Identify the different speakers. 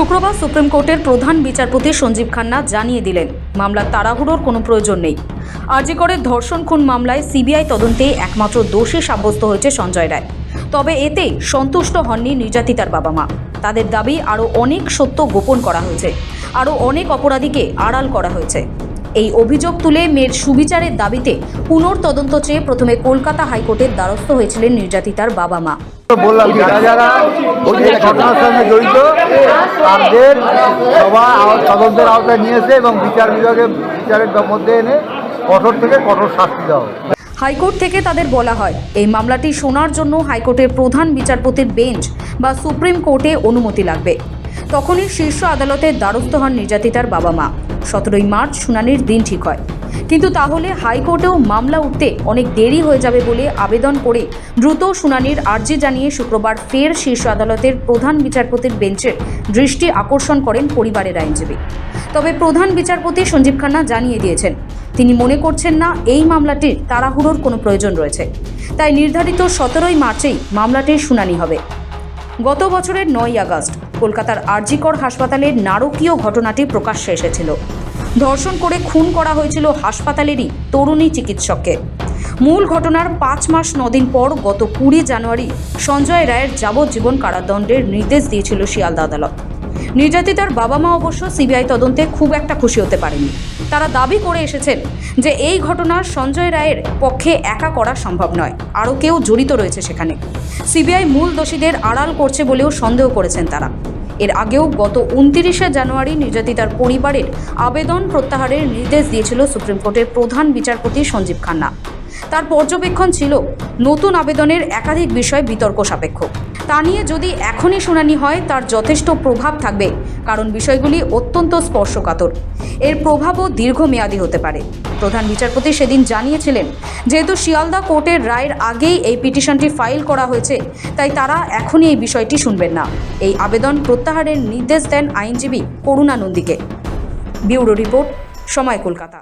Speaker 1: শুক্রবার সুপ্রিম কোর্টের প্রধান বিচারপতি সঞ্জীব খান্না জানিয়ে দিলেন, মামলার তাড়াহুড়োর কোনো প্রয়োজন নেই। আরজিকরের ধর্ষণ খুন মামলায় সিবিআই তদন্তে একমাত্র দোষী সাব্যস্ত হয়েছে সঞ্জয় রায়। তবে এতে সন্তুষ্ট হননি নির্যাতিতার বাবা মা। তাদের দাবি আরও অনেক সত্য গোপন করা হয়েছে, আরও অনেক অপরাধীকে আড়াল করা হয়েছে। এই অভিযোগ তুলে মেয়ের সুবিচারের দাবিতে পুনর্তদন্ত চেয়ে প্রথমে কলকাতা হাইকোর্টের দ্বারস্থ হয়েছিলেন নির্যাতিতার বাবা মা।
Speaker 2: বললাম যারা যারা এই ঘটনার সঙ্গে জড়িত তাদের সবাই তদন্তের আওতায় নিয়েছে এবং বিচার বিভাগে বিচারের মধ্যে এনে কঠোর থেকে কঠোর শাস্তি দেওয়া
Speaker 1: হাইকোর্ট থেকে তাদের বলা হয় এই মামলাটি শোনার জন্য হাইকোর্টের প্রধান বিচারপতির বেঞ্চ বা সুপ্রিম কোর্টে অনুমতি লাগবে। তখনই শীর্ষ আদালতের দ্বারস্থ হন নির্যাতিতার বাবা মা। সতেরোই মার্চ শুনানির দিন ঠিক হয়। কিন্তু তাহলে হাইকোর্টেও মামলা উঠতে অনেক দেরি হয়ে যাবে বলে আবেদন করে দ্রুত শুনানির আর্জি জানিয়ে শুক্রবার ফের শীর্ষ আদালতের প্রধান বিচারপতির বেঞ্চের দৃষ্টি আকর্ষণ করেন পরিবারের আইনজীবী। তবে প্রধান বিচারপতি সঞ্জীব খান্না জানিয়ে দিয়েছেন, তিনি মনে করছেন না এই মামলাটির তাড়াহুড়োর কোনো প্রয়োজন রয়েছে। তাই নির্ধারিত সতেরোই মার্চেই মামলাটির শুনানি হবে। গত বছরের নয় আগস্ট কলকাতার আরজিকর হাসপাতালের নারকীয় ঘটনাটি প্রকাশ্যে এসেছিল। ধর্ষণ করে খুন করা হয়েছিল হাসপাতালেরই তরুণী চিকিৎসককে। মূল ঘটনার পাঁচ মাস নদিন পর গত কুড়ি জানুয়ারি সঞ্জয় রায়ের যাবজ্জীবন কারাদণ্ডের নির্দেশ দিয়েছিল শিয়ালদা আদালত। নির্যাতিতার বাবা মা অবশ্য সিবিআই তদন্তে খুব একটা খুশি হতে পারেনি। তারা দাবি করে এসেছেন যে এই ঘটনার সঞ্জয় রায়ের পক্ষে একা করা সম্ভব নয়। আরও কেউ জড়িত রয়েছে সেখানে। সিবিআই মূল দোষীদের আড়াল করছে বলেও সন্দেহ করেছেন তারা। এর আগেও গত উনতিরিশে জানুয়ারি নির্যাতিতার পরিবারের আবেদন প্রত্যাহারের নির্দেশ দিয়েছিল সুপ্রিম কোর্টের প্রধান বিচারপতি সঞ্জীব খান্না। তার পর্যবেক্ষণ ছিল, নতুন আবেদনের একাধিক বিষয় বিতর্ক সাপেক্ষ। তা নিয়ে যদি এখনই শুনানি হয়, তার যথেষ্ট প্রভাব থাকবে, কারণ বিষয়গুলি অত্যন্ত স্পর্শকাতর। এর প্রভাবও দীর্ঘমেয়াদী হতে পারে। প্রধান বিচারপতি সেদিন জানিয়েছিলেন, যেহেতু শিয়ালদা কোর্টের রায়ের আগেই এই পিটিশনটি ফাইল করা হয়েছে, তাই তারা এখনই এই বিষয়টি শুনবেন না। এই আবেদন প্রত্যাহারের নির্দেশ দেন আইনজীবী করুণা নন্দীকে ব্যুরো রিপোর্ট, সময় কলকাতা।